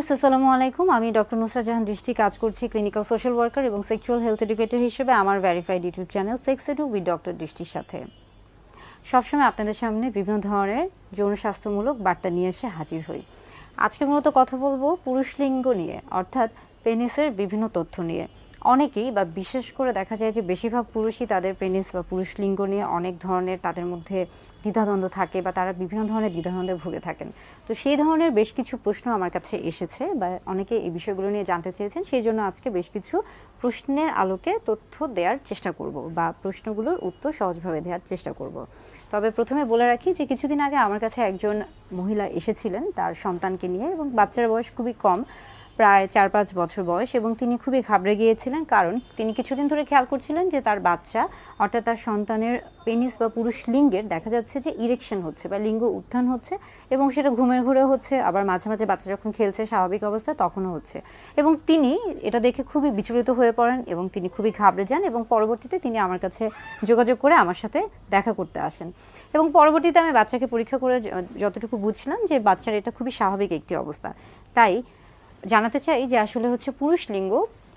Viewers আসসালামু আলাইকুম। আমি ডক্টর নুসরা জাহান দৃষ্টি কাজ করছি ক্লিনিক্যাল সোশ্যাল ওয়ার্কার এবং সেক্সুয়াল হেলথ এডুকেটর হিসেবে আমার verified YouTube channel sex edu with doctor দৃষ্টির সাথে। সবসময় আপনাদের সামনে বিভিন্ন ধরনের যৌন স্বাস্থ্যমূলক বার্তা নিয়ে এসে হাজির হই। আজকে মূলত কথা বলব পুরুষ লিঙ্গ নিয়ে, অর্থাৎ পেনিসের বিভিন্ন তথ্য নিয়ে। অনেকেই বা বিশেষ করে দেখা যায় যে বেশিরভাগ পুরুষই তাদের পেনিস বা পুরুষ লিঙ্গ নিয়ে অনেক ধরনের তাদের মধ্যে দ্বিধাদ্বন্দ্ব থাকে বা তারা বিভিন্ন ধরনের দ্বিধাদ্বন্দ্বে ভুগে থাকেন। তো সেই ধরনের বেশ কিছু প্রশ্ন আমার কাছে এসেছে বা অনেকে এই বিষয়গুলো নিয়ে জানতে চেয়েছেন, সেই জন্য আজকে বেশ কিছু প্রশ্নের আলোকে তথ্য দেওয়ার চেষ্টা করব বা প্রশ্নগুলোর উত্তর সহজভাবে দেওয়ার চেষ্টা করব। তবে প্রথমে বলে রাখি যে কিছুদিন আগে আমার কাছে একজন মহিলা এসেছিলেন তার সন্তানকে নিয়ে এবং বাচ্চার বয়স খুবই কম। প্রায় চার পাঁচ বছর বয়স এবং তিনি খুবই ঘাবড়ে গিয়েছিলেন কারণ তিনি কিছুদিন ধরে খেয়াল করছিলেন যে তার বাচ্চা, অর্থাৎ তার সন্তানের পেনিস বা পুরুষ লিঙ্গের দেখা যাচ্ছে যে ইরেকশন হচ্ছে বা লিঙ্গ উত্থান হচ্ছে এবং সেটা ঘুমের ঘুরে হচ্ছে, আবার মাঝে মাঝে বাচ্চা যখন খেলছে স্বাভাবিক অবস্থা তখনও হচ্ছে। এবং তিনি এটা দেখে খুবই বিচলিত হয়ে পড়েন এবং তিনি খুবই ঘাবড়ে যান এবং পরবর্তীতে তিনি আমার কাছে যোগাযোগ করে আমার সাথে দেখা করতে আসেন। এবং পরবর্তীতে আমি বাচ্চাকে পরীক্ষা করে যতটুকু বুঝলাম যে বাচ্চার এটা খুবই স্বাভাবিক একটি অবস্থা। তাই জানাতে চাই যে আসলে হচ্ছে পুরুষ লিঙ্গ,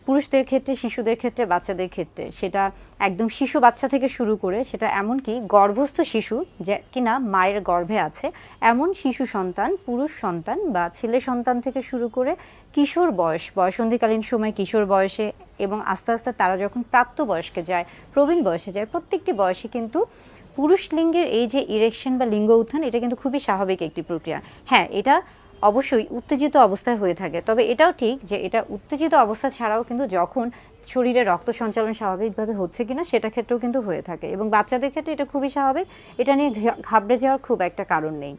পুরুষদের ক্ষেত্রে, শিশুদের ক্ষেত্রে, বাচ্চাদের ক্ষেত্রে, সেটা একদম শিশু বাচ্চা থেকে শুরু করে সেটা এমনকি গর্ভস্থ শিশু যে কিনা মায়ের গর্ভে আছে, এমন শিশু সন্তান, পুরুষ সন্তান বা ছেলে সন্তান থেকে শুরু করে কিশোর বয়স, বয়সন্ধিকালীন সময় কিশোর বয়সে এবং আস্তে আস্তে তারা যখন প্রাপ্ত বয়স্কে যায়, প্রবীণ বয়সে যায়, প্রত্যেকটি বয়সে কিন্তু পুরুষ লিঙ্গের এই যে ইরেকশন বা লিঙ্গ উত্থান, এটা কিন্তু খুবই স্বাভাবিক একটি প্রক্রিয়া। হ্যাঁ এটা অবশ্যই উত্তেজিত অবস্থায় হয়ে থাকে। তবে এটাও ঠিক যে এটা উত্তেজিত অবস্থা ছাড়াও কিন্তু যখন শরীরে রক্ত সঞ্চালন স্বাভাবিকভাবে হচ্ছে কিনা সেটা ক্ষেত্রেও কিন্তু হয়ে থাকে এবং বাচ্চাদের ক্ষেত্রে এটা খুবই স্বাভাবিক। এটা নিয়ে ঘাবড়ে যাওয়ার খুব একটা কারণ নেই।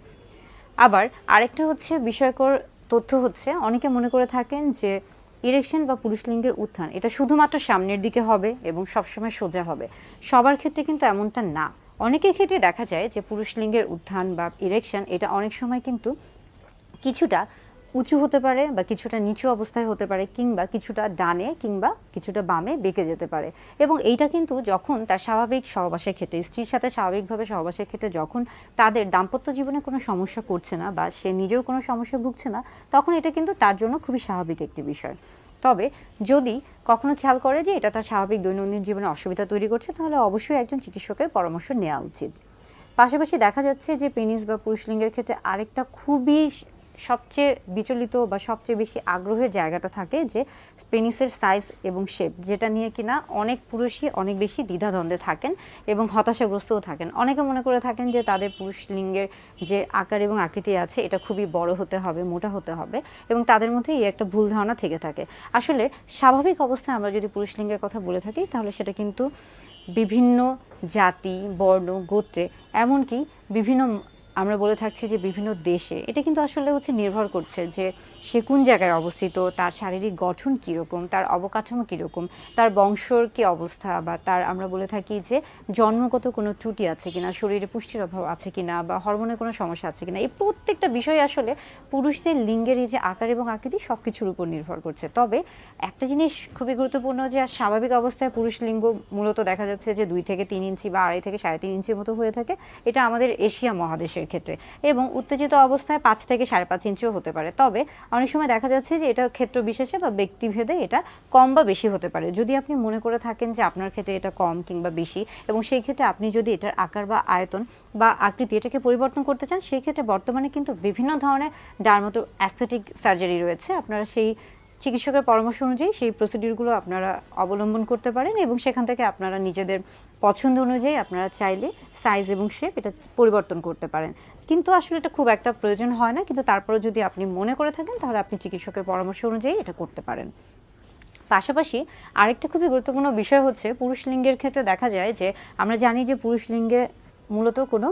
আবার আরেকটা হচ্ছে বিষয়কর তথ্য হচ্ছে, অনেকে মনে করে থাকেন যে ইরেকশন বা পুরুষ লিঙ্গের উত্থান, এটা শুধুমাত্র সামনের দিকে হবে এবং সবসময় সোজা হবে। সবার ক্ষেত্রে কিন্তু এমনটা না। অনেকের ক্ষেত্রে দেখা যায় যে পুরুষ লিঙ্গের উত্থান বা ইরেকশন এটা অনেক সময় কিন্তু কিছুটা উঁচু হতে পারে বা কিছুটা নিচু অবস্থায় হতে পারে কিংবা কিছুটা ডানে কিংবা কিছুটা বামে বেঁকে যেতে পারে। এবং এইটা কিন্তু যখন তার স্বাভাবিক সহবাসের ক্ষেত্রে, স্ত্রীর সাথে স্বাভাবিকভাবে সহবাসের ক্ষেত্রে যখন তাদের দাম্পত্য জীবনে কোনো সমস্যা করছে না বা সে নিজেও কোনো সমস্যা ভুগছে না, তখন এটা কিন্তু তার জন্য খুবই স্বাভাবিক একটি বিষয়। তবে যদি কখনো খেয়াল করে যে এটা তার স্বাভাবিক দৈনন্দিন জীবনে অসুবিধা তৈরি করছে, তাহলে অবশ্যই একজন চিকিৎসকের পরামর্শ নেওয়া উচিত। পাশাপাশি দেখা যাচ্ছে যে পেনিস বা পুরুষলিঙ্গের ক্ষেত্রে আরেকটা খুবই সবচেয়ে বিচলিত বা সবচেয়ে বেশি আগ্রহের জায়গাটা থাকে যে পেনিসের সাইজ এবং শেপ, যেটা নিয়ে কিনা অনেক পুরুষই অনেক বেশি দ্বিধাদ্বন্দ্বে থাকেন এবং হতাশাগ্রস্তও থাকেন। অনেকে মনে করে থাকেন যে তাদের পুরুষ লিঙ্গের যে আকার এবং আকৃতি আছে, এটা খুবই বড় হতে হবে, মোটা হতে হবে এবং তাদের মধ্যে এই একটা ভুল ধারণা থেকে থাকে। আসলে স্বাভাবিক অবস্থায় আমরা যদি পুরুষ লিঙ্গের কথা বলে থাকি, তাহলে সেটা কিন্তু বিভিন্ন জাতি, বর্ণ, গোত্রে, এমনকি বিভিন্ন আমরা বলে থাকছি যে বিভিন্ন দেশে, এটা কিন্তু আসলে হচ্ছে নির্ভর করছে যে সে কোন জায়গায় অবস্থিত, তার শারীরিক গঠন কীরকম, তার অবকাঠামো কীরকম, তার বংশর কী অবস্থা বা তার আমরা বলে থাকি যে জন্মগত কোনো ত্রুটি আছে কিনা, শরীরে পুষ্টির অভাব আছে কিনা বা হরমোনের কোনো সমস্যা আছে কিনা, এই প্রত্যেকটা বিষয় আসলে পুরুষদের লিঙ্গের এই যে আকার এবং আকৃতি সব কিছুর উপর নির্ভর করছে। তবে একটা জিনিস খুবই গুরুত্বপূর্ণ যে স্বাভাবিক অবস্থায় পুরুষ লিঙ্গ মূলত দেখা যাচ্ছে যে দুই থেকে তিন ইঞ্চি বা আড়াই থেকে সাড়ে তিন ইঞ্চির মতো হয়ে থাকে, এটা আমাদের এশিয়া মহাদেশের ক্ষেত্রে এবং উত্তেজিত অবস্থায় পাঁচ থেকে সাড়ে পাঁচ ইঞ্চিও হতে পারে। তবে অনেক সময় দেখা যাচ্ছে যে এটা ক্ষেত্র বিশেষে বা ব্যক্তিভেদে এটা কম বা বেশি হতে পারে। যদি আপনি মনে করে থাকেন যে আপনার ক্ষেত্রে এটা কম কিংবা বেশি এবং সেই ক্ষেত্রে আপনি যদি এটার আকার বা আয়তন বা আকৃতি এটাকে পরিবর্তন করতে চান, সেই ক্ষেত্রে বর্তমানে কিন্তু বিভিন্ন ধরনের ডার্মোটো অ্যাস্থেটিক সার্জারি রয়েছে। আপনারা সেই চিকিৎসকের পরামর্শ অনুযায়ী সেই প্রসিডিউরগুলো আপনারা অবলম্বন করতে পারেন এবং সেখান থেকে আপনারা নিজেদের পছন্দ অনুযায়ী আপনারা চাইলে সাইজ এবং শেপ এটা পরিবর্তন করতে পারেন। কিন্তু আসলে এটা খুব একটা প্রয়োজন হয় না। কিন্তু তারপরে যদি আপনি মনে করে থাকেন, তাহলে আপনি চিকিৎসকের পরামর্শ অনুযায়ী এটা করতে পারেন। পাশাপাশি আরেকটা খুবই গুরুত্বপূর্ণ বিষয় হচ্ছে পুরুষ লিঙ্গের ক্ষেত্রে দেখা যায় যে আমরা জানি যে পুরুষ লিঙ্গে মূলত কোনো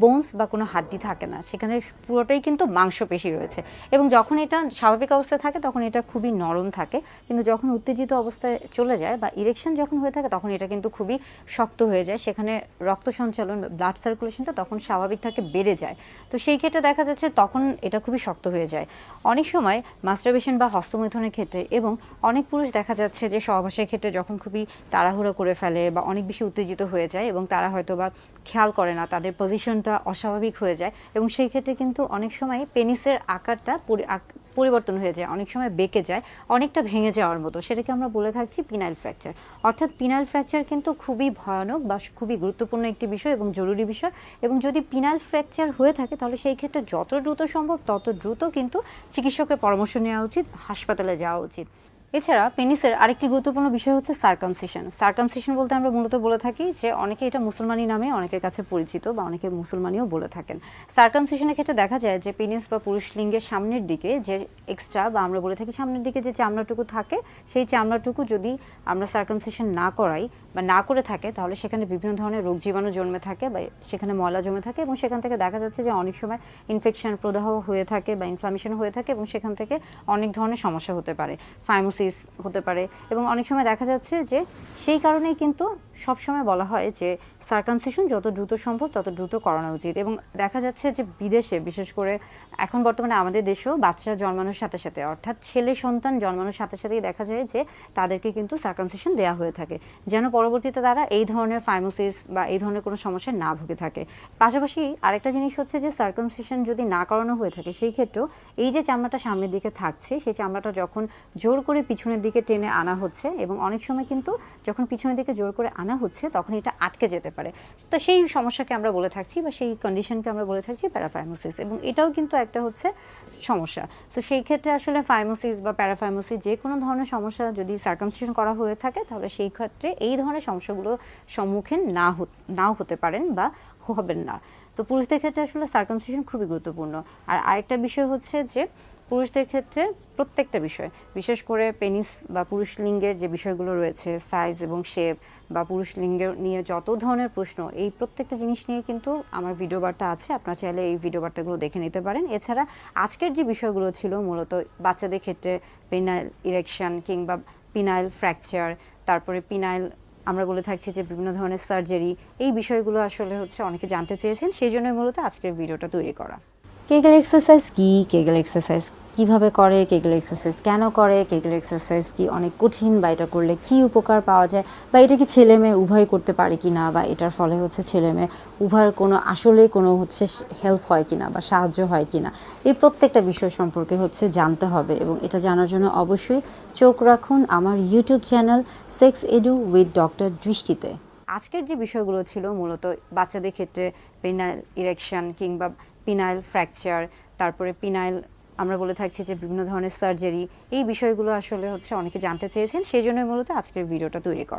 বোনস বা কোনো হাড্ডি থাকে না, সেখানে পুরোটাই কিন্তু মাংসপেশি রয়েছে। এবং যখন এটা স্বাভাবিক অবস্থায় থাকে, তখন এটা খুবই নরম থাকে। কিন্তু যখন উত্তেজিত অবস্থায় চলে যায় বা ইরেকশন যখন হয়ে থাকে, তখন এটা কিন্তু খুবই শক্ত হয়ে যায়। সেখানে রক্ত সঞ্চালন ব্লাড সার্কুলেশনটা তখন স্বাভাবিক থাকে, বেড়ে যায়। তো সেই ক্ষেত্রে দেখা যাচ্ছে তখন এটা খুবই শক্ত হয়ে যায়। অনেক সময় মাস্টারবেশন বা হস্তমৈথনের ক্ষেত্রে এবং অনেক পুরুষ দেখা যাচ্ছে যে সহবাসের ক্ষেত্রে যখন খুবই তাড়াহুড়ো করে ফেলে বা অনেক বেশি উত্তেজিত হয়ে যায় এবং তারা হয়তো বা খেয়াল করে না তাদের পজিশনটা অস্বাভাবিক হয়ে যায় এবং সেই ক্ষেত্রে কিন্তু অনেক সময় পেনিসের আকারটা পরি- পরিবর্তন হয়ে যায়, অনেক সময় বেঁকে যায়, অনেকটা ভেঙে যাওয়ার মতো। সেটাকে আমরা বলে থাকছি পিনাইল ফ্র্যাকচার অর্থাৎ পিনাইল ফ্র্যাকচার কিন্তু খুবই ভয়ানক বা খুবই গুরুত্বপূর্ণ একটি বিষয় এবং জরুরি বিষয় এবং যদি পিনাইল ফ্র্যাকচার হয়ে থাকে তাহলে সেই ক্ষেত্রে যত দ্রুত সম্ভব তত দ্রুত কিন্তু চিকিৎসকের পরামর্শ নেওয়া উচিত, হাসপাতালে যাওয়া উচিত। এছাড়া পেনিসের আরেকটি গুরুত্বপূর্ণ বিষয় হচ্ছে সার্কামসিশন সার্কামসিশন বলতে আমরা মূলত বলে থাকি যে অনেকে এটা মুসলমানি নামে, অনেকের কাছে পরিচিত বা অনেকে মুসলমানিও বলে থাকেন। সার্কামসিশনের ক্ষেত্রে দেখা যায় যে পেনিস বা পুরুষ লিঙ্গের সামনের দিকে যে এক্সট্রা বা আমরা বলে থাকি সামনের দিকে যে চামড়াটুকু থাকে, সেই চামড়াটুকু যদি আমরা সার্কামসিশন না করাই বা না করে থাকে, তাহলে সেখানে বিভিন্ন ধরনের রোগ জীবাণু জন্মে থাকে বা সেখানে ময়লা জমে থাকে এবং সেখান থেকে দেখা যাচ্ছে যে অনেক সময় ইনফেকশন প্রদাহ হয়ে থাকে বা ইনফ্লামেশন হয়ে থাকে এবং সেখান থেকে অনেক ধরনের সমস্যা হতে পারে। ফাইমোসিস হতে পারে এবং অনেক সময় দেখা যাচ্ছে যে সেই কারণেই কিন্তু সবসময় বলা হয় যে সার্কামসিশন যত দ্রুত সম্ভব তত দ্রুত করানো উচিত এবং দেখা যাচ্ছে যে বিদেশে, বিশেষ করে এখন বর্তমানে আমাদের দেশেও বাচ্চা জন্মানোর সাথে সাথে, অর্থাৎ ছেলে সন্তান জন্মানোর সাথে সাথেই দেখা যায় যে তাদেরকে কিন্তু সার্কামসিশন দেওয়া হয়ে থাকে। যেন পরবর্তীতে তারা এই ধরনের ফাইমোসিস বা এই ধরনের কোনো সমস্যায় না ভুগে থাকে। পাশাপাশি আরেকটা জিনিস হচ্ছে যে সার্কামসিশন যদি না করানো হয়ে থাকে, সেই ক্ষেত্রেও এই যে চামড়াটা সামনের দিকে থাকছে, সেই চামড়াটা যখন জোর করে পিছনের দিকে টেনে আনা হচ্ছে এবং অনেক সময় কিন্তু যখন পিছনের দিকে জোর করে আনা হচ্ছে, তখন এটা আটকে যেতে পারে। তো সেই সমস্যাকে আমরা বলে থাকছি বা সেই কন্ডিশনকে আমরা বলে থাকছি প্যারাফাইমোসিস এবং এটাও কিন্তু একটা হচ্ছে সমস্যা। তো সেই ক্ষেত্রে আসলে ফাইমোসিস বা প্যারাফাইমোসিস যে কোনো ধরনের সমস্যা যদি সার্কামসিশন করা হয়ে থাকে, তাহলে সেই ক্ষেত্রে এই ধরনের সমস্যাগুলো সম্মুখীন না নাও হতে পারেন বা হবেন না। তো পুরুষদের ক্ষেত্রে আসলে সার্কামসিশন খুবই গুরুত্বপূর্ণ। আর আরেকটা বিষয় হচ্ছে যে পুরুষদের ক্ষেত্রে প্রত্যেকটা বিষয়, বিশেষ করে পেনিস বা পুরুষ লিঙ্গের যে বিষয়গুলো রয়েছে সাইজ এবং শেপ বা পুরুষ লিঙ্গের নিয়ে যত ধরনের প্রশ্ন, এই প্রত্যেকটা জিনিস নিয়ে কিন্তু আমার ভিডিও বার্তা আছে। আপনারা চাইলে এই ভিডিও বার্তাগুলো দেখে নিতে পারেন। এছাড়া আজকের যে বিষয়গুলো ছিল, মূলত বাচ্চাদের ক্ষেত্রে পেনাইল ইরেকশন কিংবা পিনাইল ফ্র্যাকচার তারপরে পিনাইল আমরা বলে থাকছি যে বিভিন্ন ধরনের সার্জারি এই বিষয়গুলো আসলে হচ্ছে অনেকে জানতে চেয়েছেন। সেই জন্যই মূলত আজকের ভিডিওটা তৈরি করা। কেগেল এক্সারসাইজ কি? কেগেল এক্সারসাইজ কীভাবে করে? কেগেল এক্সারসাইজ কেন করে? কেগেল এক্সারসাইজ কি অনেক কঠিন বা এটা করলে কি উপকার পাওয়া যায়? বা এটা কি ছেলে মেয়ে উভয় করতে পারে কি না বা এটার ফলে হচ্ছে ছেলে মেয়ে উভয়ের কোনো আসলে কোনো হচ্ছে হেল্প হয় কি না বা সাহায্য হয় কি না এই প্রত্যেকটা বিষয় সম্পর্কে হচ্ছে জানতে হবে এবং এটা জানার জন্য অবশ্যই চোখ রাখুন আমার YouTube channel sex edu with doctor দৃষ্টিতে আজকের যে বিষয়গুলো ছিল মূলত বাচ্চাদের ক্ষেত্রে পেনাইল ইরেকশন কিংবা পিনাইল ফ্র্যাকচার তারপরে পিনাইল আমরা বলে থাকছি যে বিভিন্ন ধরনের সার্জারি এই বিষয়গুলো আসলে হচ্ছে অনেকে জানতে চেয়েছেন, সেই জন্যই মূলত আজকের ভিডিওটা তৈরি করা।